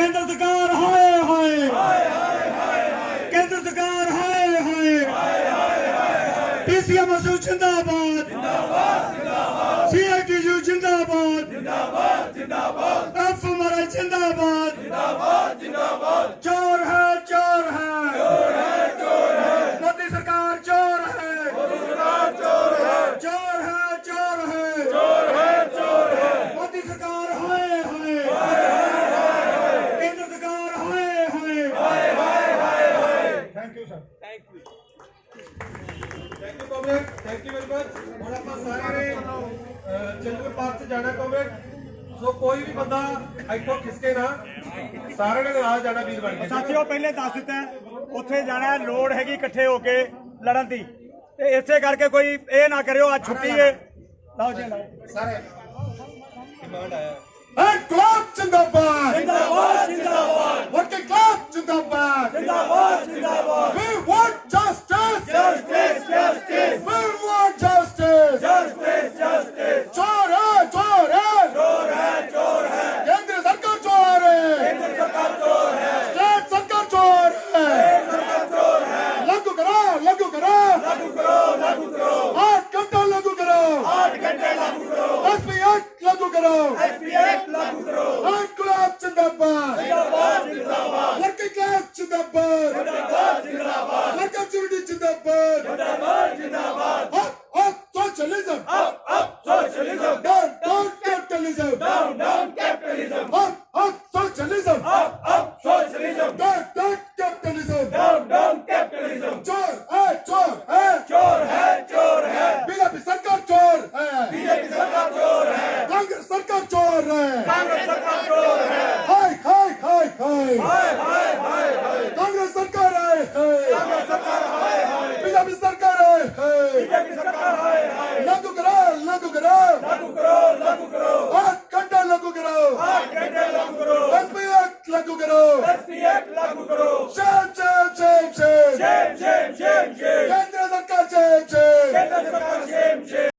ਕੇਂਦਰ ਸਰਕਾਰ ਹਾਏ ਹਾਏ। ਕੇਂਦਰ ਸਰਕਾਰ ਹਾਏ ਹਾਏ। ਪੀਸੀਐਮ ਅਸੂ ਜਿੰਦਾਬਾਦ। ਜਿੰਦਾਬਾਦ ਜਿੰਦਾਬਾਦ ਸੀਆਈਟੀਯੂ ਜਿੰਦਾਬਾਦ। ਜਿੰਦਾਬਾਦ ਜਿੰਦਾਬਾਦ। ਐਫਐਮਆਰਆਈ ਜਿੰਦਾਬਾਦ। ਜਿੰਦਾਬਾਦ ਜਿੰਦਾਬਾਦ। hi thank you sir thank you comrade thank you very much ਹੁਣ ਆਪਾਂ ਸਾਰੇ ਨੇ ਅਹ, ਚੰਦੂਰ ਪਾਰਕ ਚ ਜਾਣਾ ਕਾਮਰੇਡ ਸੋ ਕੋਈ ਵੀ ਬੰਦਾ ਇੱਥੋਂ ਖਿਸਕੇ ਨਾ ਸਾਰਿਆਂ ਨੇ ਨਾਲ ਜਾਣਾ ਵੀਰ ਬਣ ਕੇ ਸਾਥੀਓ ਪਹਿਲੇ ਦੱਸ ਦਿੱਤਾ ਹੈ, ਉੱਥੇ ਜਾਣਾ ਹੈ, ਲੋੜ ਹੈਗੀ ਇਕੱਠੇ ਹੋ ਕੇ ਲੜਨ ਦੀ ਤੇ ਇਸੇ ਕਰਕੇ ਕੋਈ ਇਹ ਨਾ ਕਰਿਓ ਅੱਜ ਛੁੱਟੀ ਹੈ ਲਓ ਜੀ ਲਓ ਸਾਰੇ ਡਿਮਾਂਡ ਆਇਆ ਇਨਕਲਾਬ ਜਿੰਦਾਬਾਦ ਜਿੰਦਾਬਾਦ ਜਿੰਦਾਬਾਦ ਵਰਕਿੰਗ ਕਲਾਸ ਜਿੰਦਾਬਾਦ ਜਿੰਦਾਬਾਦ ਜਿੰਦਾਬਾਦ जिंदाबाद। वर्किंग क्लास जिंदाबाद। वर्कर चुनटी जिंदाबाद। Up up socialism. Up up socialism. Down down capitalism. Down down capitalism. Up up socialism. Up up socialism. Down down capitalism. Down down capitalism. चोर है चोर है। चोर है चोर है। बीजेपी सरकार चोर है। बीजेपी सरकार चोर है। कांग्रेस सरकार चोर है। कांग्रेस सरकार चोर लागू करो एसटी एक्ट लागू करो shame shame shame shame shame shame shame केंद्र सरकार शेम शेम केंद्र सरकार